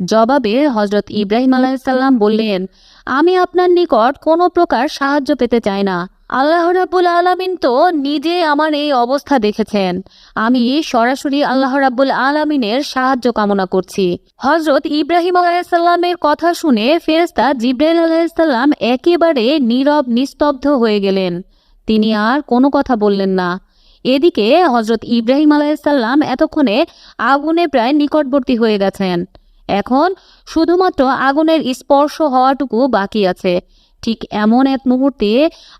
জবাবে হজরত ইব্রাহিম আলাইসাল্লাম বললেন, আমি আপনার নিকট কোনো প্রকার সাহায্য পেতে চাই না। আল্লাহ রাব্বুল আলামিন তো নিজে আমার এই অবস্থা দেখেছেন। আমি সরাসরি আল্লাহ রাব্বুল আলামিনের সাহায্য কামনা করছি। হজরত ইব্রাহিম আলাইসাল্লামের কথা শুনে ফেরেস্তা জিব্রাইল আলাইসাল্লাম একেবারে নীরব, নিস্তব্ধ হয়ে গেলেন। তিনি আর কোনো কথা বললেন না। এদিকে হজরত ইব্রাহিম আলাইসাল্লাম এতক্ষণে আগুনে প্রায় নিকটবর্তী হয়ে গেছেন। এখন শুধুমাত্র আগুনের স্পর্শ হওয়াটুকু বাকি আছে। ঠিক এমন এক মুহূর্তে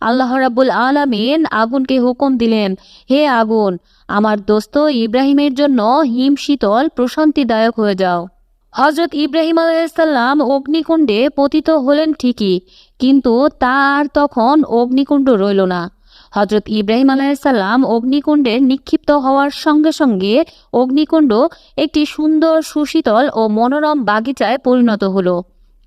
আল্লাহ রাব্বুল আলামিন আগুনকে হুকুম দিলেন, হে আগুন, আমার দোস্ত ইব্রাহিমের জন্য হিম শীতল প্রশান্তিদায়ক হয়ে যাও। হজরত ইব্রাহিম আলাইসাল্লাম অগ্নিকুণ্ডে পতিত হলেন ঠিকই, কিন্তু তার তখন অগ্নিকুণ্ড রইল না। হজরত ইব্রাহিম আলাইসাল্লাম অগ্নিকুণ্ডে নিক্ষিপ্ত হওয়ার সঙ্গে সঙ্গে অগ্নিকুণ্ড একটি সুন্দর সুশীতল ও মনোরম বাগিচায় পরিণত হলো।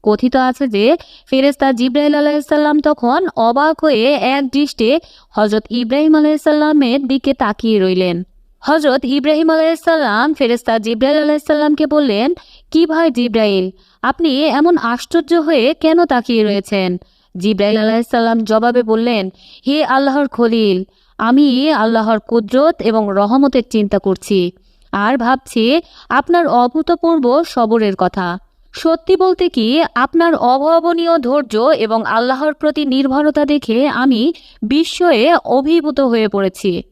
কথিত আছে যে ফেরেস্তা জিব্রাইল আলাইসাল্লাম তখন অবাক হয়ে এক দৃষ্টে হজরত ইব্রাহিম আলাইসাল্লামের দিকে তাকিয়ে রইলেন। হজরত ইব্রাহিম আলাইসাল্লাম ফেরেস্তা জিব্রাইল আলাইসাল্লামকে বললেন, কি ভাই জিব্রাইল, আপনি এমন আশ্চর্য হয়ে কেন তাকিয়ে রয়েছেন? জিব্রাইল আলাইসাল্লাম জবাবে বললেন, হে আল্লাহর খলিল, আমি আল্লাহর কুদরত এবং রহমতের চিন্তা করছি। আর ভাবছি আপনার অভূতপূর্ব সবরের কথা। সত্যি বলতে কি, আপনার অভাবনীয় ধৈর্য এবং আল্লাহর প্রতি নির্ভরতা দেখে আমি বিস্ময়ে অভিভূত হয়ে পড়েছি।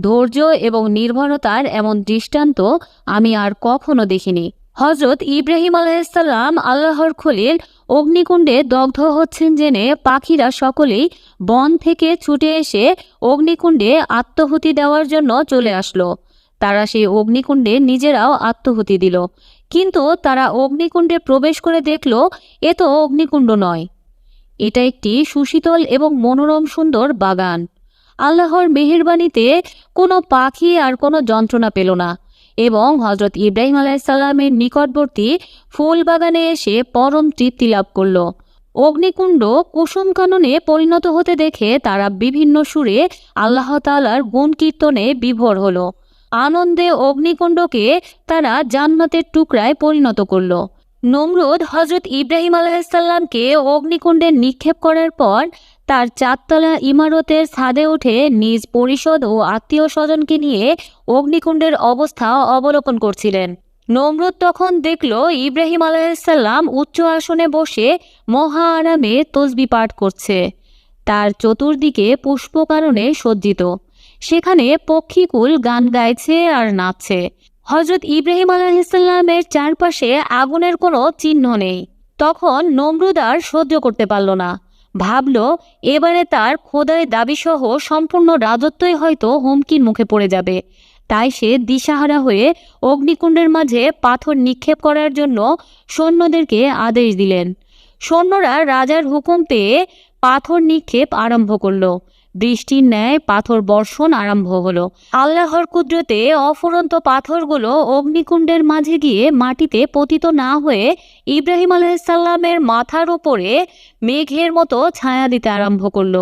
ধৈর্য এবং নির্ভরতার এমন দৃষ্টান্ত আমি আর কখনো দেখিনি। হজরত ইব্রাহিম আলাইসাল্লাম আল্লাহর খলিল অগ্নিকুণ্ডে দগ্ধ হচ্ছেন জেনে পাখিরা সকলেই বন থেকে ছুটে এসে অগ্নিকুণ্ডে আত্মহুতি দেওয়ার জন্য চলে আসলো। তারা সেই অগ্নিকুণ্ডে নিজেরাও আত্মহুতি দিল। কিন্তু তারা অগ্নিকুণ্ডে প্রবেশ করে দেখল, এ তো অগ্নিকুণ্ড নয়। এটা একটি সুশীতল এবং মনোরম সুন্দর বাগান। আল্লাহর মেহেরবানিতে কোনো পাখি আর কোনো যন্ত্রণা পেল না। এবং হজরত ইব্রাহিম আলাইসাল্লামের নিকটবর্তী ফুল বাগানে এসে পরম তৃপ্তি লাভ করল। অগ্নিকুণ্ড কুসুম কাননে পরিণত হতে দেখে তারা বিভিন্ন সুরে আল্লাহ তালার গুণ কীর্তনে বিভোর হলো। আনন্দে অগ্নিকুণ্ডকে তারা জান্নাতের টুকরায় পরিণত করল। নমরুদ হজরত ইব্রাহিম আলাইসাল্লামকে অগ্নিকুণ্ডে নিক্ষেপ করার পর তার চারতলা ইমারতের ছাদে উঠে নিজ পরিষদ ও আত্মীয় স্বজনকে নিয়ে অগ্নিকুণ্ডের অবস্থা অবলোকন করছিলেন। নমরুদ তখন দেখল ইব্রাহিম আলাইসাল্লাম উচ্চ আসনে বসে মহা আরামে তসবি পাঠ করছে। তার চতুর্দিকে পুষ্পকারণে সজ্জিত। সেখানে পক্ষীকুল গান গাইছে আর নাচছে। হজরত ইব্রাহিম আলাহিসাল্লামের চারপাশে আগুনের কোনো চিহ্ন নেই। তখন নমরুদ আর সহ্য করতে পারল না। ভাবল, এবারে তার খোদায় দাবিসহ সম্পূর্ণ রাজত্বই হয়তো হুমকির মুখে পড়ে যাবে। তাই সে দিশাহারা হয়ে অগ্নিকুণ্ডের মাঝে পাথর নিক্ষেপ করার জন্য সৈন্যদেরকে আদেশ দিলেন। সৈন্যরা রাজার হুকুম পেয়ে পাথর নিক্ষেপ আরম্ভ করল। বৃষ্টির ন্যায় পাথর বর্ষণ আরম্ভ হলো। আল্লাহর কুদরতে অফুরন্ত পাথরগুলো অগ্নিকুণ্ডের মাঝে গিয়ে মাটিতে পতিত না হয়ে ইব্রাহিম আলাইসাল্লামের মাথার ওপরে মেঘের মতো ছায়া দিতে আরম্ভ করল।